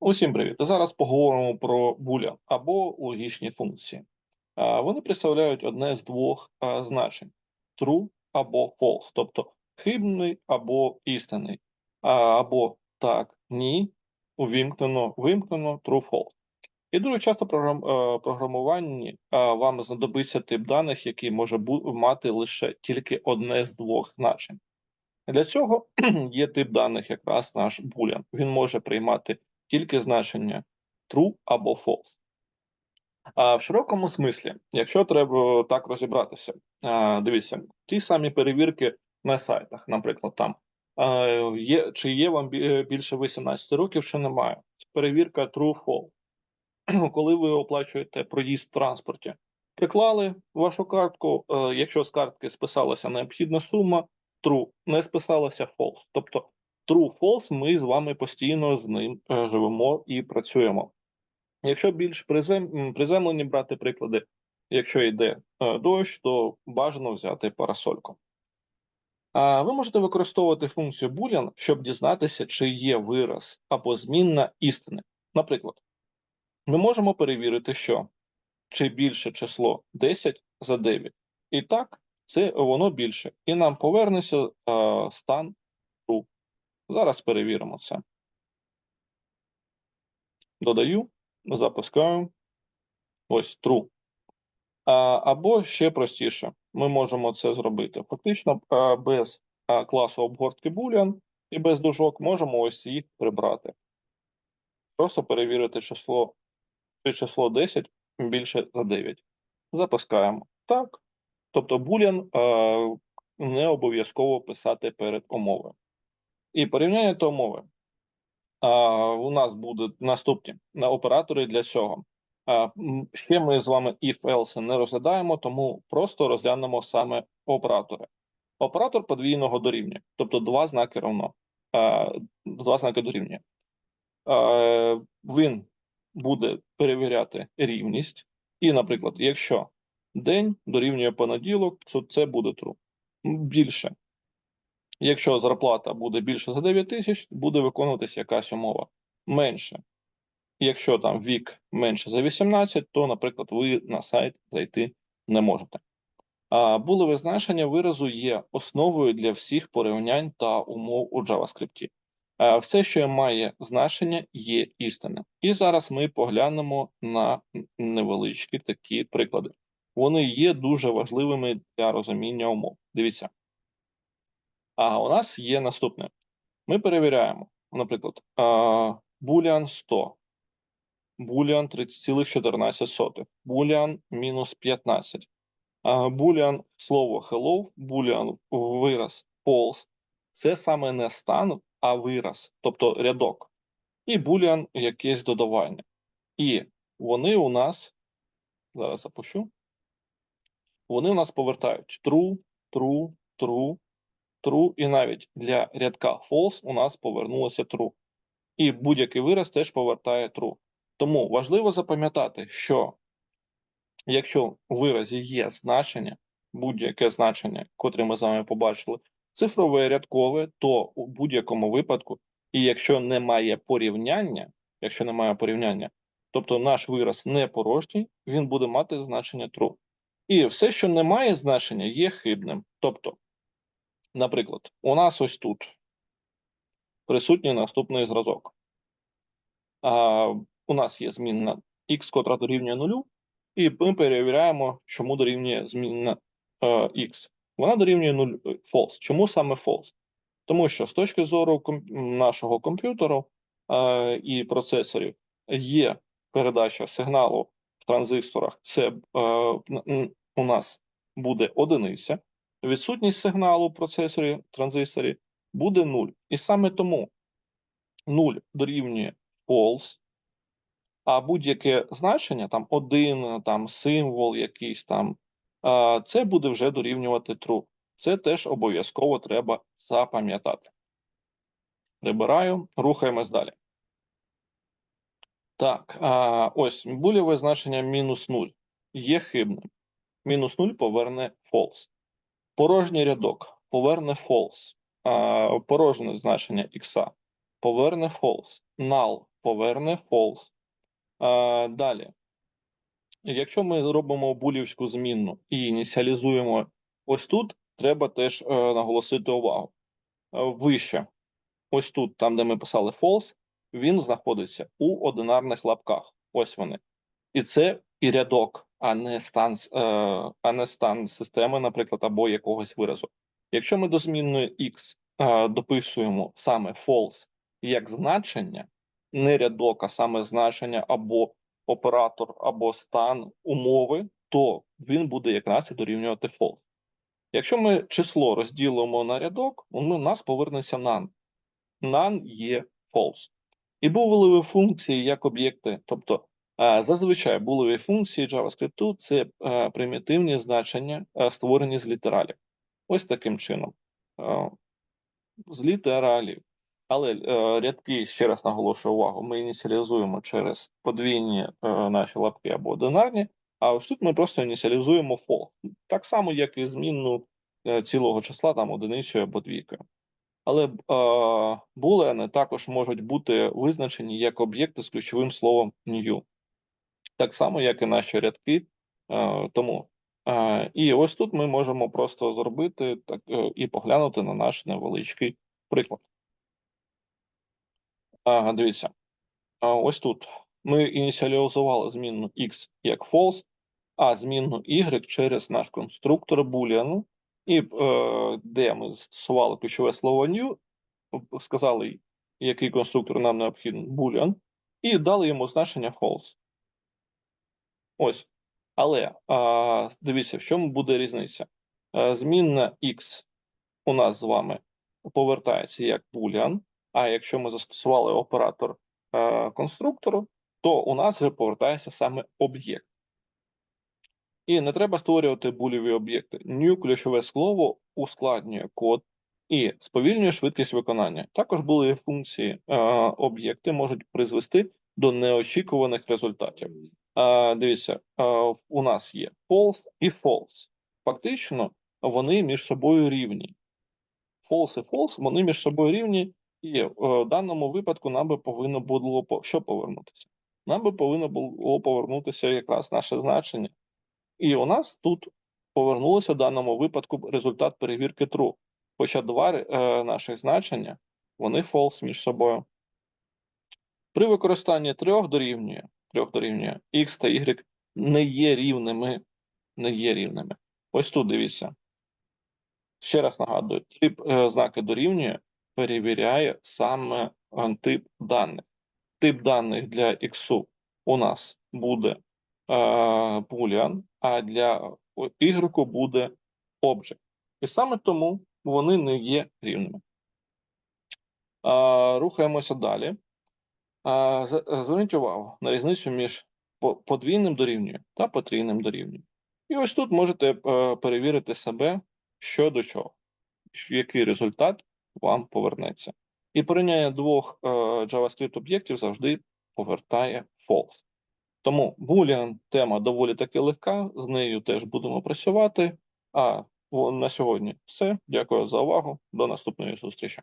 Усім привіт! Зараз поговоримо про буля або логічні функції. Вони представляють одне з двох значень: true або false, тобто хибний або істинний, або так, ні, увімкнено, вимкнено, true, false. І дуже часто програм, е, програмуванні вам знадобиться тип даних, який може мати лише тільки одне з двох значень. Для цього є тип даних, якраз наш boolean. Він може приймати тільки значення true або false. А в широкому смислі, якщо треба так розібратися, дивіться, ті самі перевірки на сайтах, наприклад, там є, чи є вам більше 18 років, чи немає. Перевірка true-false. Коли ви оплачуєте проїзд в транспорті, приклали вашу картку. е, Якщо з картки списалася необхідна сума, true, не списалася false. Тобто true, false, ми з вами постійно з ним е, живемо і працюємо. Якщо більш призем, приземлені брати приклади, якщо йде е, дощ, то бажано взяти парасольку. Ви можете використовувати функцію boolean, щоб дізнатися, чи є вираз або змінна істини. Наприклад, ми можемо перевірити, що чи більше число 10 за 9. І так, це воно більше. І нам повернеться е, стан. Зараз перевіримо це. Додаю, запускаю. Ось true. Або ще простіше, ми можемо це зробити. Фактично, без класу обгортки boolean і без дужок можемо ось їх прибрати. Просто перевірити число, чи число 10 більше за 9. Запускаємо. Так. Тобто boolean не обов'язково писати перед умовою. І порівняння та умови. У нас будуть наступні на оператори для цього. Ще ми з вами if else не розглядаємо, тому просто розглянемо саме оператори. Оператор подвійного дорівнює, тобто два знаки равно. А, два знаки дорівнює. А, він буде перевіряти рівність. І, наприклад, якщо день дорівнює понеділок, то це буде true. Більше. Якщо зарплата буде більше за 9 тисяч, буде виконуватися якась умова. Менше. Якщо там вік менше за 18, то, наприклад, ви на сайт зайти не можете. А булеве значення виразу є основою для всіх порівнянь та умов у JavaScript. А все, що має значення, є істинним. І зараз ми поглянемо на невеличкі такі приклади. Вони є дуже важливими для розуміння умов. Дивіться. А у нас є наступне. Ми перевіряємо, наприклад, boolean 100, boolean 30,14, boolean мінус 15, boolean слово hello, boolean вираз false. Це саме не стан, а вираз, тобто рядок. І boolean якесь додавання. І вони у нас, зараз запущу, вони у нас повертають true, true, true, true, і навіть для рядка false у нас повернулося true. І будь-який вираз теж повертає true. Тому важливо запам'ятати, що якщо в виразі є значення, будь-яке значення, котре ми з вами побачили, цифрове рядкове, то у будь-якому випадку, і якщо немає порівняння, якщо немає порівняння, тобто наш вираз не порожній, він буде мати значення true. І все, що не має значення, є хибним. Тобто, Наприклад, у нас ось тут присутній наступний зразок. А, у нас є змінна x, котра дорівнює нулю, і ми перевіряємо, чому дорівнює змінна е, x. Вона дорівнює 0 е, false. Чому саме false? Тому що з точки зору нашого комп'ютеру е, і процесорів є передача сигналу в транзисторах. Це е, у нас буде одиниця відсутність сигналу в процесорі транзисторі буде 0. І саме тому 0 дорівнює false, а будь-яке значення, там один, там символ якийсь там, це буде вже дорівнювати true. Це теж обов'язково треба запам'ятати. Прибираю, рухаємось далі. Так, ось булєве значення мінус 0 є хибним. Мінус 0 поверне false. Порожній рядок поверне false. А, порожнє значення ікса поверне false. Null поверне false. Далі. Якщо ми робимо булівську змінну і ініціалізуємо ось тут, треба теж е, наголосити увагу. Е, вище, ось тут, там, де ми писали false, він знаходиться у одинарних лапках. Ось вони. І це і рядок, а не стан, е, а не стан системи, наприклад, або якогось виразу. Якщо ми до змінної x е, дописуємо саме false як значення, не рядок, а саме значення або оператор, або стан умови, то він буде якраз і дорівнювати false. Якщо ми число розділимо на рядок, у нас повернеться none. None є false. І булеві функції як об'єкти, тобто зазвичай булеві функції JavaScript це примітивні значення, створені з літералів. Ось таким чином. З літералів. Але е, рядки, ще раз наголошую увагу, ми ініціалізуємо через подвійні е, наші лапки або одинарні, а ось тут ми просто ініціалізуємо for. Так само, як і змінну е, цілого числа, там одиницею або двійкою. Але булени також можуть бути визначені як об'єкти з ключовим словом new. Так само, як і наші рядки. Е, тому е, і ось тут ми можемо просто зробити так е, і поглянути на наш невеличкий приклад. Дивіться. Ось тут ми ініціалізували змінну x як false, а змінну y через наш конструктор boolean, і де ми застосували ключове слово new, сказали, який конструктор нам необхідний boolean, і дали йому значення false. Ось. Але а, дивіться, в чому буде різниця. Е, Змінна x у нас з вами повертається як boolean, а якщо ми застосували оператор е, конструктору, то у нас вже повертається саме об'єкт. І не треба створювати буліві об'єкти. New ключове слово ускладнює код і сповільнює швидкість виконання. Також булеві функції е, об'єкти можуть призвести до неочікуваних результатів. Дивіться, у нас є false і false. Фактично, вони між собою рівні. False і false, вони між собою рівні, і е, в даному випадку нам би повинно було що повернутися? Нам би повинно було повернутися якраз наше значення. І у нас тут повернулося в даному випадку результат перевірки true. Хоча два е, наших значення, вони false між собою. При використанні трьох дорівнює, трьох дорівнює x та y не є рівними, не є рівними. Ось тут дивіться. Ще раз нагадую, тип е, знаки дорівнює перевіряє саме е, тип даних. Тип даних для x у нас буде е, boolean, а для y буде object. І саме тому вони не є рівними. Е, рухаємося далі. Зверніть увагу на різницю між подвійним дорівнює та потрійним дорівнює. І ось тут можете е, перевірити себе що до чого, який результат вам повернеться. І порівняння двох е, JavaScript об'єктів завжди повертає false. Тому Boolean тема доволі таки легка, з нею теж будемо працювати. А на сьогодні все. Дякую за увагу. До наступної зустрічі.